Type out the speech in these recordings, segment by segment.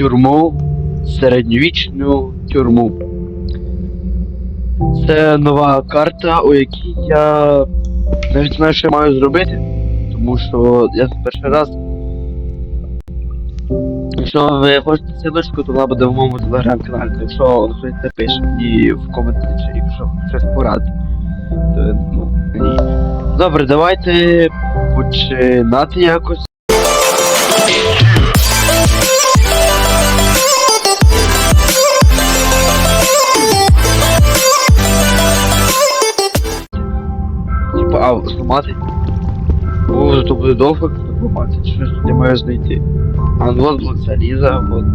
тюрму, середньовічну тюрму. Це нова карта, у якій я навіть знаю, що я маю зробити. Тому що я це перший раз. Якщо ви хочете силочку, то вона буде в моєму телеграм-каналі. Якщо хтось не пише і в коментарі, якщо хтось порадить. То, ну, ні. Добре, давайте починати якось. а, зламати? О, то буде довго зламати. Що ж я маю знайти? А, ну от блок заліза, от.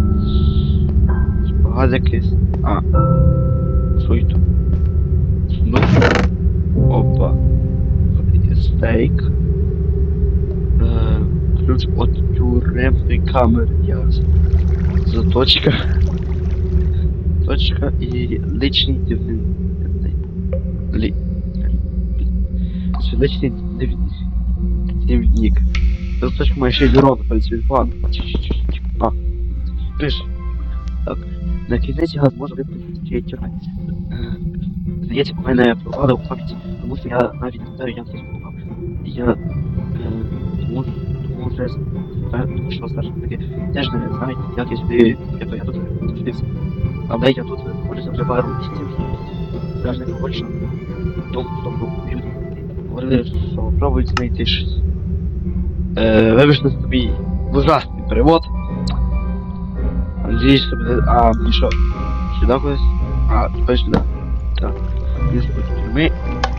Шпагат якийсь. А. Що і тут? Ну. Опа. Стейк. Е, ключ от тюремної камери, ясно. Заточка. Точка і личний дивний. Лі. Це личний дивний. Дневник. Заточка має ще й урон, план. А. Пиш. Так. На кінець виплатити тюрмець. Е, Здається, у мене провали у пам'яті, тому що я навіть не знаю, як це зробив. Я е, тому, вже знаю, що старші таки теж не знають, як я сюди, як я тут зустрівся. Але я тут пару місяців. Теж не говорить, що тому, що люди що пробують знайти щось. Е, вибачте собі ужасний перевод. Надіюсь, що буде... А, мені що? Сюди кудись? А, тепер сюди. Так. Тюрми.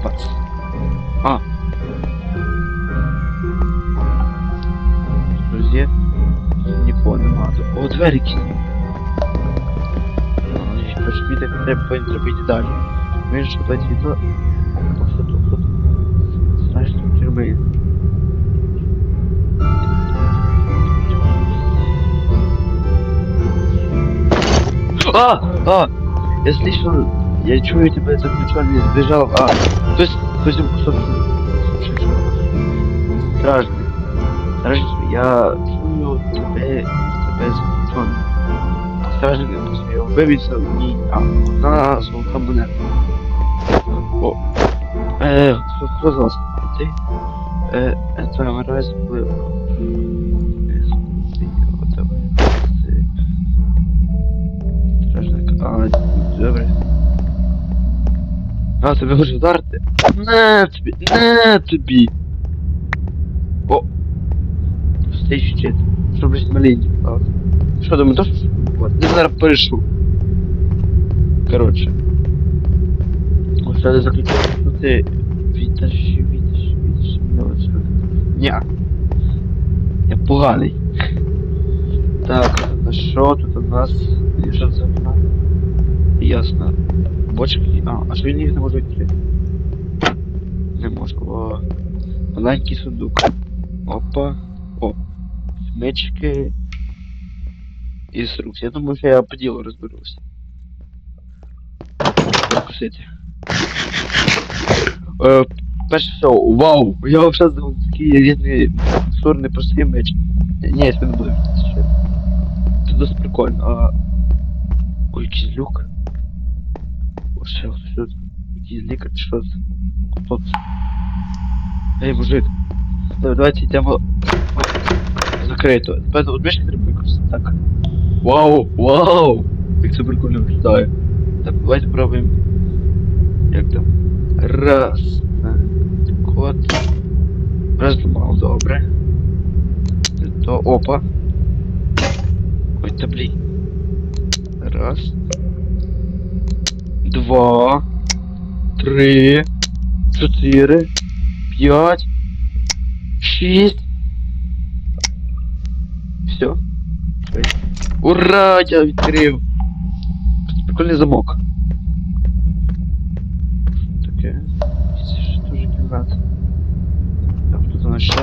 Бац. А. Є? Нікого нема. О, двері якісь. Перш піде, треба зробити далі. Ми ж дати Страшно тюрми. А! А! Я слышал, я чую тебя заключенный сбежал. А, то есть, то есть, страшно. Страшно, я чую тебе, тебе заключенный. Страшно, я вивівся в ній, а, на золота монета. О, е, хто, хто з Е, е. Е, тебе, ти. Стражник, а, добре. А, тебе хочеш вдарити? На тобі, на тобі. О. Стій щит. Щоб блядь, маленький. А. Що думаю, то що? Вот. Я зараз перейшу. Коротше. Ось треба заключити, що ти відтащи, відтащи, відтащи. Ну, ось сюди. Ня. Я поганий. Так, на що тут у нас? Що це? Ясно. Бочки. А, а що він їх не може відкрити? Не можу. О. Маленький сундук. Опа. О. Мечки. Інструкція. Я думаю, що я по ділу розберуся. Закусити. Е, перше все, вау! Я вообще здав такий рідний сурний простий меч. Ні, я не буду відкрити ще. Це досить прикольно. А... Ой, якийсь люк. О, ще хтось тут. Якийсь лікар чи що це? Хто це? Ей, мужик. Давай, давайте йдемо. Закрито. Тепер от мішки треба використати. Так. Вау, вау! Як це прикольно виглядає. Так, давайте пробуємо. Як там? Раз. Код. Раз зламав, добре. То опа. Ой, та блін. Раз. Два. Три. Чотири. П'ять. Шість. Все. Ура! Я відкрив! Прикольний замок. Таке. Це ж дуже кімната. напевно, ще.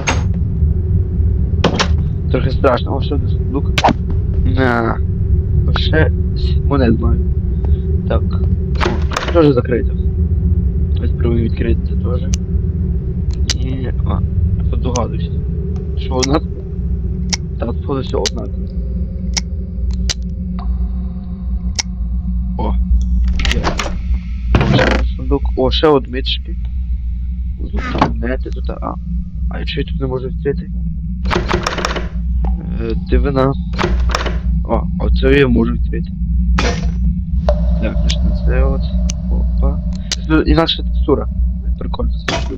Трохи страшно, О, що десь лук. На. Ще монет маю. Так. О, теж закрито. Ось спробую відкрити це теж. І... А, тут догадуюся. Що одна? Так, походу все одна. О. Є. Сундук. О, ще одмички. Тут монети, тут, а. А якщо я тут не можу відкрити? Е, дивина. О, оце я можу відкрити. Так, значить на це от. Опа. Інакша текстура. Прикольно,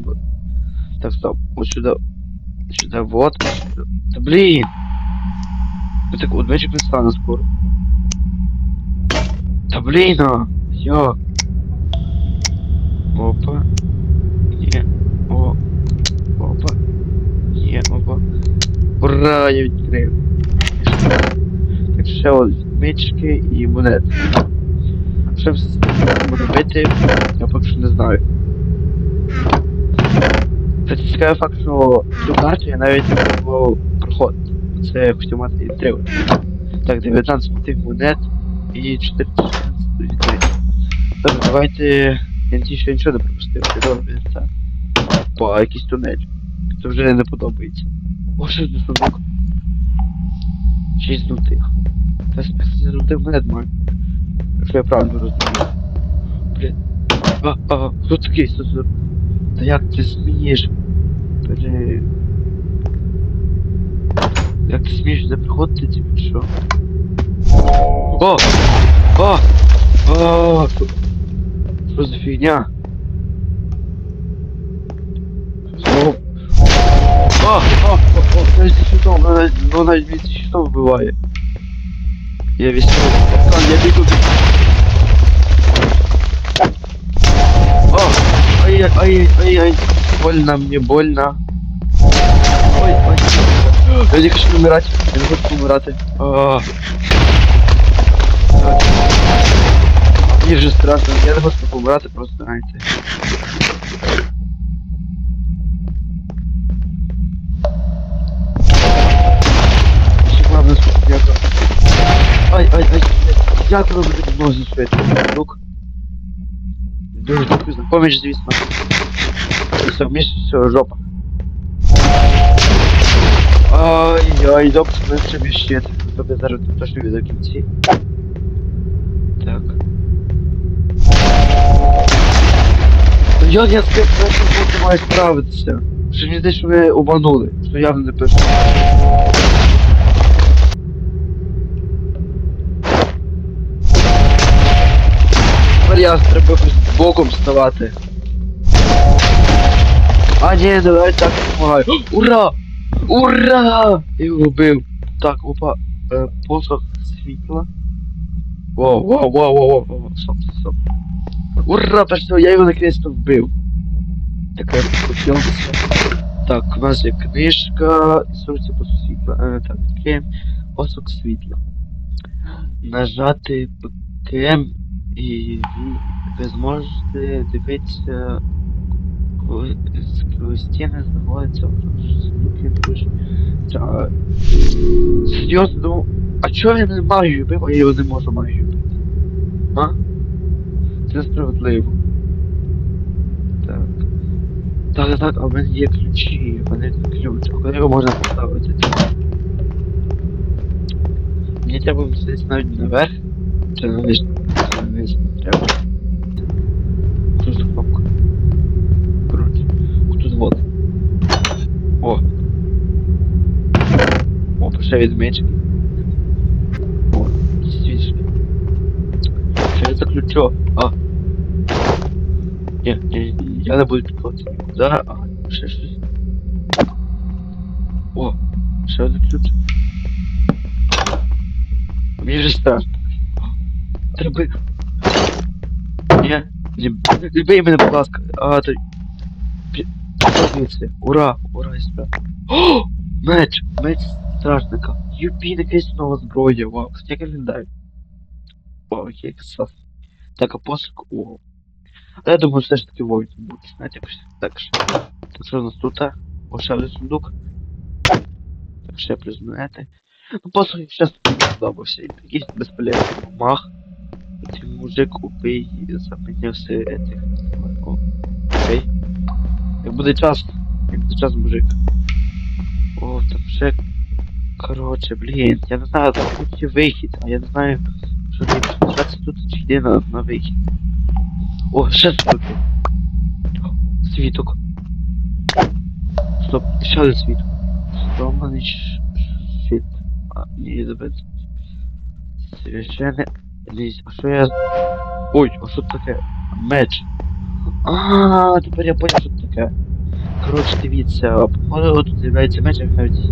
буде. Так, стоп. Ось сюди. Сюди, вот. Сюди. Та блін! Ну так одмичок не стане скоро. Та блін, а! Йо! Опа. Є. О. Опа. Є, опа. Ура, я відкрив. Так, ще от мички і монети. Що все буду робити, я поки що не знаю. Це цікавий факт, що цю карту я навіть не пробував проходити. Це я хотів мати інтригу. Так, 19 тих монет і 414 відкрити. Добре, давайте. Я я нічого не пропустив. Добре, це. По якийсь тунель. Це вже не подобається. О, що за сундук? Шість золотих. Це список золотих монет маю. Якщо я правильно розумію. Блін. А, а, хто такий? Та як ти смієш? Пере... Як ти смієш сюди приходити, типу, що? О! О! О! Що- за фігня? О! О! О! О! О! Навіть зі щитом, вона вона навіть зі щитом. Я військовий капкан, я бігу. О! Ай, ай, ай, ай, больно, мне больно. Ой, ой. Я не хочу помирати, я не хочу помирати. А. Мені вже страшно, я не хочу помирати, просто знаєте. Ай, ай, ай, як будете нозі швидко, друг? Дуже дякую за поміч, звісно. Все, вміж, все, жопа. Ай-яй, ми собі щит. Тобі зараз точно від до кінці. Так. Як я з тим першим маю справитися? Що мені здається, що ви обманули, що явно не пишу. Я треба боком ставати. А ні, давай так допомагаю. Ура! Ура! Я його вбив. Так, опа, е, посох світла. Воу, воу, воу, воу, воу, воу, стоп, стоп. Ура, перше, я його наконец-то вбив. Така я покупився. Так, у нас є книжка, інструкція посох світла. Е, так, відкриємо посох світла. Нажати ПКМ і ви, зможете дивитися, коли коли стіни знаходяться в серйозно, а чого я не магію бив, а я його не можу магію бити? А? Це несправедливо. Так. Так, так, а в мене є ключі, в мене ключ, а куди його можна поставити? Мені треба десь навіть наверх, чи на вниз, чи на вниз, треба. Що за кнопка? Коротше, тут вот. О. О, ще відмички. О, свічки. Що я заключу? А. Ні, ні, ні, я не буду підходити нікуди, а ще щось. О, ще один ключ. Мені вже страшно. Треба. Не мене. А, то... Пі- Ура, ура, я. О! Меч! Меч стражника. Юпі, якась нова зброя, вау, як він дай. Вау, який красав. Так, а посок, о. А я думаю, все ж таки воїн буде, знаєте, так що. Так у нас тут? а? О, ще один сундук. Так, ще плюс монети. Ну, сейчас не сподобався. Якийсь безполезний мах. Цей мужик убий запинявся этих. О, окей. Як буде час, як буде час мужик. О, там ще. Короче, блін, я не знаю, тут є вихід, а я не знаю, що ти спускатися тут чи йди на, на вихід. О, ще світок. Світок. Стоп, ще один світок. Строманий ш- щит. А, ні, забит. Священне. Лізь, а що я... Ой, а що таке? Меч. А, тепер я понял, що це таке. Коротше, дивіться, походу тут з'являється меч, як навіть...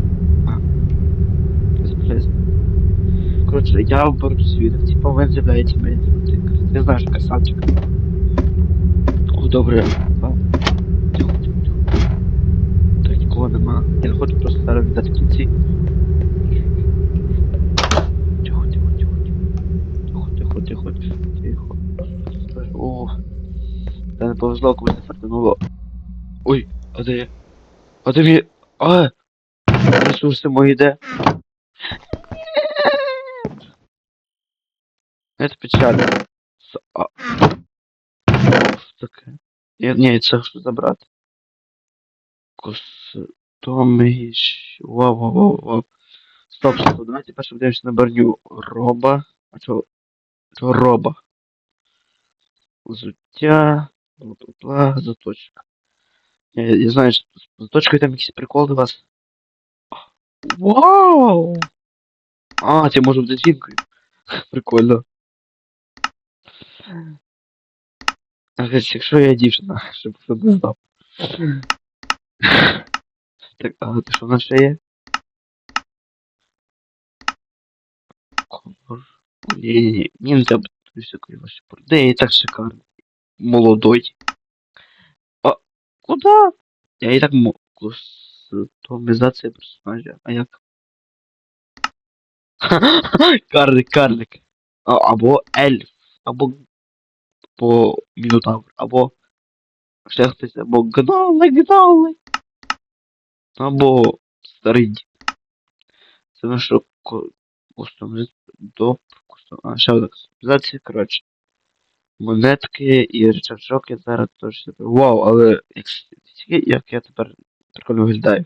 Коротше, я беру світок, типа в мене з'являється меч. Ти, ти знаєш, красавчик. О, добре. Тихо, тихо, тихо. Так, нікого нема. Я не хочу просто зараз віддати кінці. Повезло, комусь не фартануло. Ой, а де я? А де мій... А! Ресурси мої де? Это печально. С- А... Таке? Ні, ні, це що забрати. Костоміч. Вау, вау, вау, вау. Стоп, стоп, давайте перше подивимося на броню роба. А? Чого роба? Взуття. Бла-бла-бла, заточка. Я, я знаю, що з заточкою там якісь приколи у вас. Вау! А, це може бути. Прикольно. А якщо я дівчина, щоб хто не знав. Так, а ти що в нас ще є? Ні-ні-ні, мені не треба всякої ваші порди, я і так шикарний. Молодой. А, куда? Я і так мо... Кустомізація персонажа, а як? карлик, карлик. А, або ельф, або по мінотавр, або ще хтось, або гнали, гнали. Або старий дід. Це наша кустом доп, кустом, а ще одна кустомізація, коротше. Монетки і я зараз теж себе. Вау, але як, як я тепер прикольно виглядаю.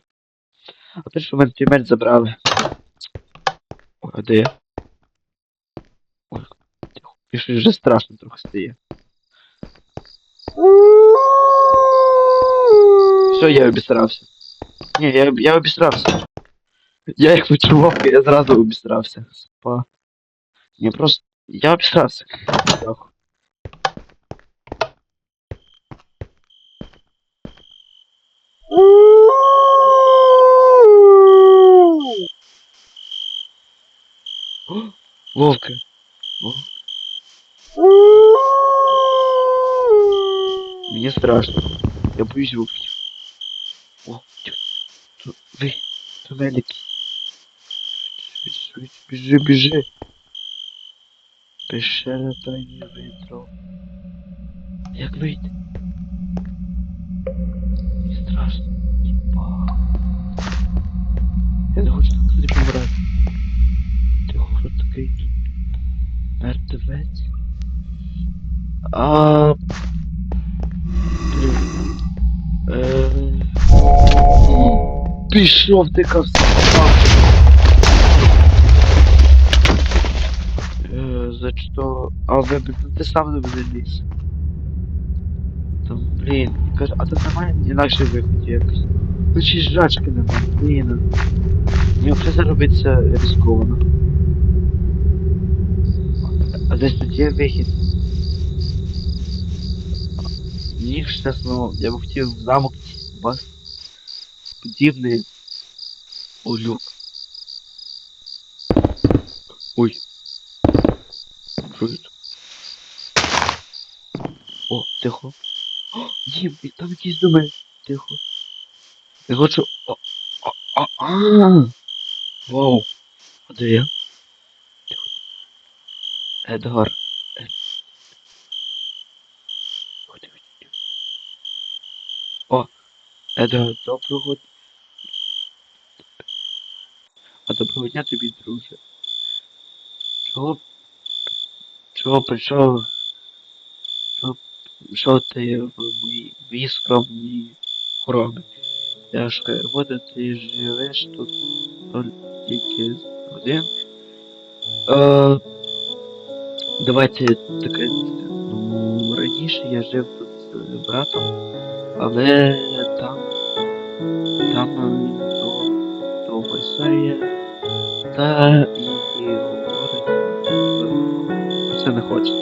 А те, що мене меч забрали. Ой, а де я? Ой. І щось вже страшно трохи стає. Все, я обісрався. Ні, я, я обісрався. Я як почував, я зразу обісрався. Спа. Ні, просто. Я обісрався. Так. О, Вовка. Вов- страшно. Я боюсь вовків. О, тю- ту- ви, тунелики. Швидше, швидше, Біжи, біжи. Пещера тайні витро. Як вийти? Страшно. Тіпа. Я не хочу так туди помирати. Тихо, хто такий? Мертвець. А... Блін. Е... Пішов ти ковсав. Е, за що? А ви ти сам не буде ліс. Там, блін, каже, а тут немає інакше виходу якось. Ну чи ж жачки немає, блін. Мені вже заробиться ризиковано. А десь тут є вихід. Мені ж чесно, я б хотів в замок у вас подібний улюк. Ой. Що це? О, тихо. О, Дім, і там якісь думи. Тихо. Я хочу. О, а, а, а. Вау. А де я? Тихо. Едгар. О, Едгар, доброго. д- А доброго дня тобі, друже. Чого? Чого прийшов? Що, що ти в моїй скромній хороми? Тяжка робота, ти живеш тут тільки один. Е, давайте таке, ну, раніше я жив тут з братом, але там. Там е, до, довга історія. Та і говорить. Про це не хоче.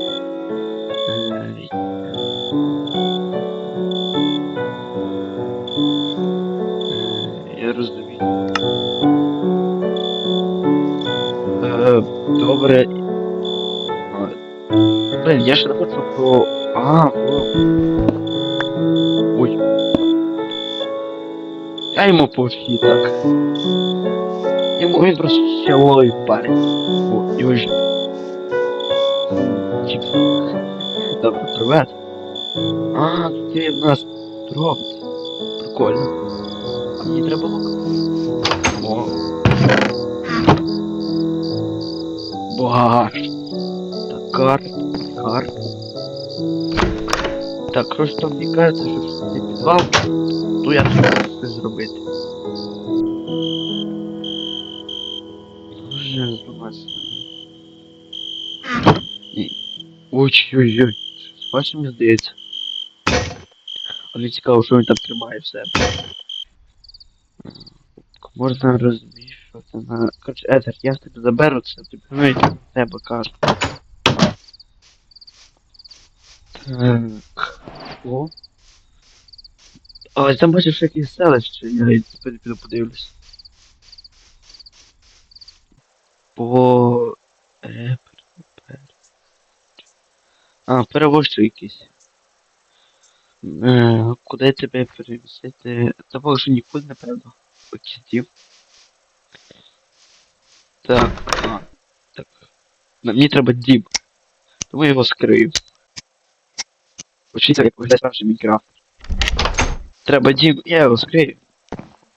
Я ще хочу про. А. Ой. Я йому пофіг так. Йому він просто сіловий парень. О, його ж. Добре, привет. А, тут є в нас дроп. Прикольно. А мені треба лук. О. Багаж. Так, карт, карт. Так, коротше, там мені кажеться, що це підвал, то я можу це зробити. Зламатися. Ой-ой-ой. Бачиш, мені здається. А мені цікаво, що він там тримає в себе. Можна розмішувати на... Короче, Етер, я тебе заберу це, тобі навіть в тебе кажу. О. А, там бачиш якісь селище, я тепер піду подивлюсь. По... Е, А, перевозчик якийсь. Е, куди тебе перемістити? Та що нікуди, напевно. Почитів. Так, а, так. Мені треба дім. Тому я його скрию. Учиться, як виглядає справжній Мінкрафт. Треба дім, я його скрию.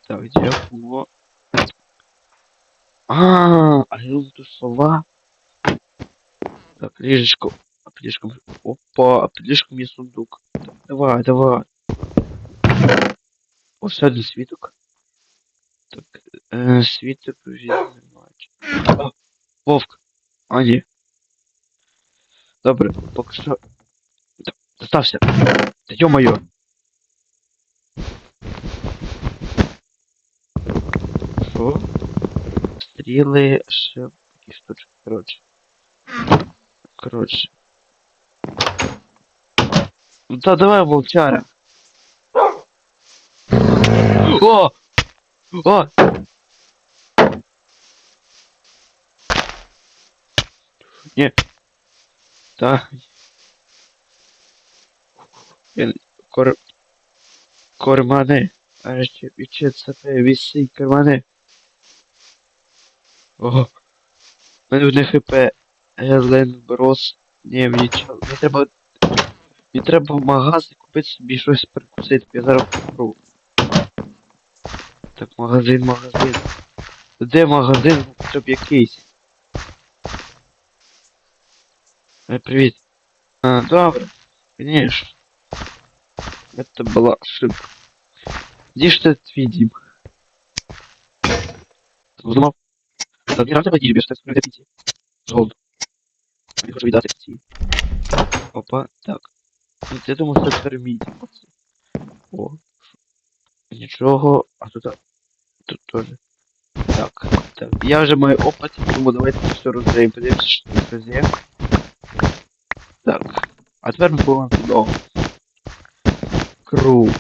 Так, дякую. А, а я тут сова. Так, ліжечко. А під ліжком. Опа, а під ліжком є сундук. Так, давай, давай. О, ще один світок. Так, е, світок немає. А, вовк. А, ні. Добре, поки що. Та- Достався. Та ё-моё. Що? Стріли, ще такі штучки, коротше. Коротше. Ну та давай, волчара. О! О! Ні. Та. Кормани. А ще від себе віси кармани. Ого. У мене одне хп. Елен Брос. Ні, мені чого. Мені треба. Мені треба в магазин купити собі щось перекусити. Я зараз куплю. Так, магазин, магазин. Де магазин? Хоча б якийсь. Привіт. А, добре. Конечно. Это была ошибка. Где ж ты твій дім? Зламав. Так, не треба дім, що це піти. Зголд. Я хочу віддати ці. Опа, так. Ну, я думаю, це терміт. О. Нічого. А тут... Тут теж. Так, так. Я вже маю опит, тому давайте все розглядаємо. Подивимося, що тут щось є. Так. А тепер ми будемо довго. Круто.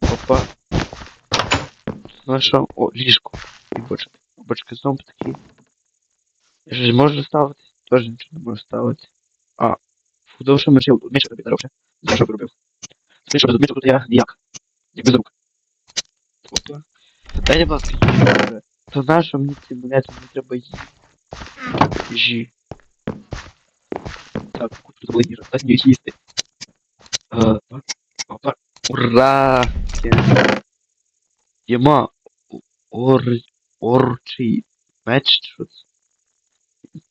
Опа. Ну? О, ліжко. І бочки. Бочки знову такі. Я ж можу ставити? Теж нічого не можу ставити. А. Фу, довше ми жив. Мечик тобі дорожче. За що робив? Ти що, мечу тут я ніяк. Як без рук. Опа. Дайте, будь ласка, вже. То нащо мені ці монети не треба їсти? Їжі. Так, були їжа. Мені їсти. Е, Опа. Ура! Єма. Ор... Орчий. Меч, що це?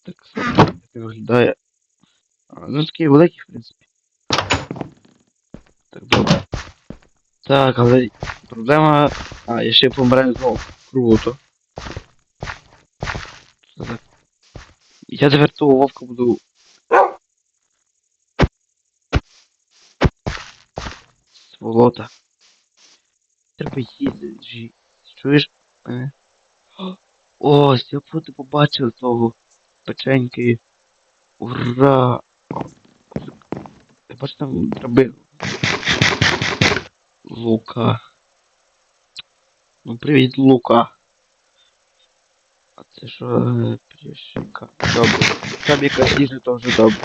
Так само виглядає. А, ну такий великий, в принципі. Так, добре. Так, але проблема. А, я ще помираю знову. Круто. Я тепер того вовка буду. Сволота. Треба їздити. жі- Чуєш? Е? Ось, я просто побачив того печеньки. Ура! Я бачу там драбину. Лука. Ну привіт, Лука. А це що е, пляшенька? Добре. Якась їжа теж добре.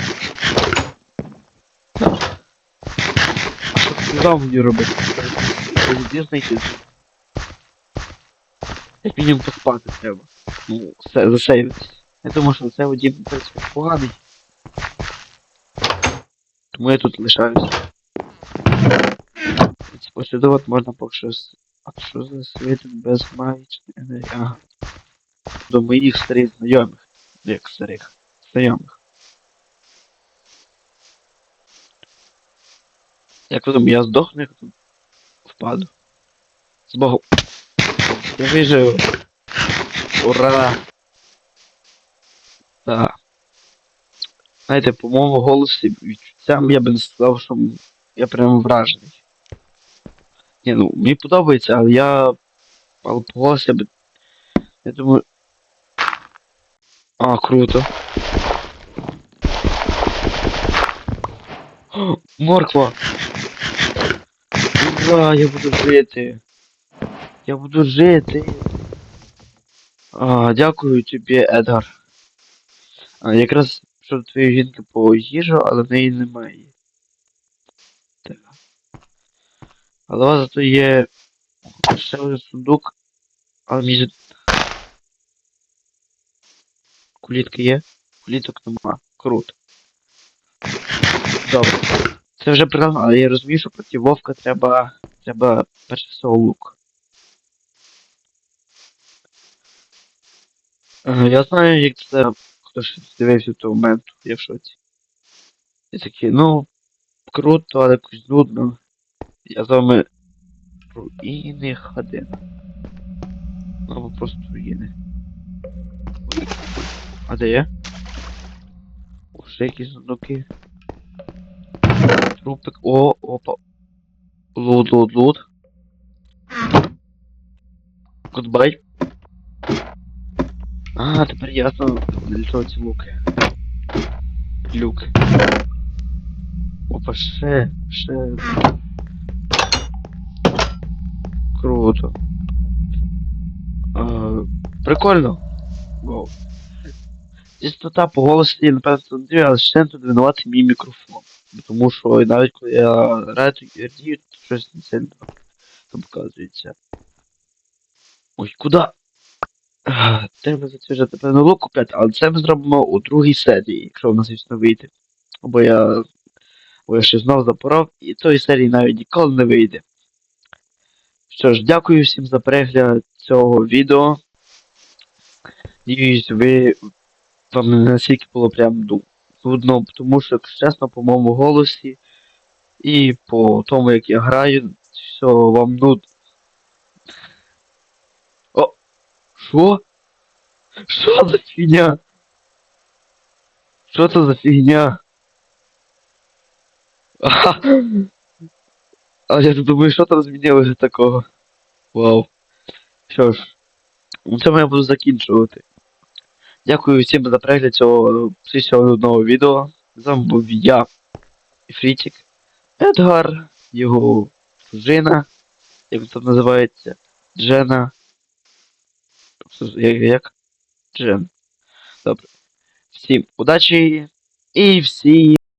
А що ти сказав мені робити? Де знайти? Як мінімум поспати треба. Ну, все, засейвитись. Я думаю, що це водій в принципі поганий. Тому я тут лишаюсь. Послідувати можна поки що. з- А що за світить без магічної енергії? Ага. До моїх старих знайомих. Як старих. Знайомих. Як ви думаєте, я здохну, як тут впаду. З Богом. Я вижив. Ура! Так. Знаєте, по моєму голосі відчуттям я би не сказав, що я прям вражений. Ні, ну, мені подобається, але я. Але по голосі я би. Я думаю. А, круто. Морква! Ура, я буду жити! Я буду жити! А, дякую тобі, Едгар. А, якраз що твоєї жінки по їжу, але в неї немає. Так. Але у вас зато є ще один сундук, але мені же- Кулітки є? Куліток нема. Круто. Добре. Це вже але я розумію, що проти вовка треба. Треба перше всього лук. Я знаю, як це хтось дивився того моменту, я в шоці. Я такий, ну, круто, але якось нудно. Я з вами руїни ходина. Ну, або просто руїни. А де я? Ще якісь сундуки. Трупик. О, опа. Лут, лут, лут. Гудбай. А, тепер ясно, для чого ці. Люк. Опа, ще, ще. Круто. А, прикольно. Вау. Чистота по голосі, напевно, але ще тут винуватий. Тому що навіть коли я радію, то щось не сильно там показується. Ой, куди? Треба за це вже лук купляти, але це ми зробимо у другій серії, якщо в нас звісно вийде. Бо я. Бо я ще знов запоров, і тої серії навіть ніколи не вийде. Що ж, дякую всім за перегляд цього відео. Надіюсь, ви вам настільки було прям ду- нудно, тому що, чесно, по моєму голосі і по тому, як я граю, все вам нудно. О! Що? Що за фігня? Що це за фігня? Ага. А я думаю, що там змінилося такого. Вау. Що ж, на цьому я буду закінчувати. Дякую всім за перегляд цього одного відео. З вами був я, Фрітік, Едгар, його дружина, як там називається, Джена. Як, як? Джен. Добре. Всім удачі і всім.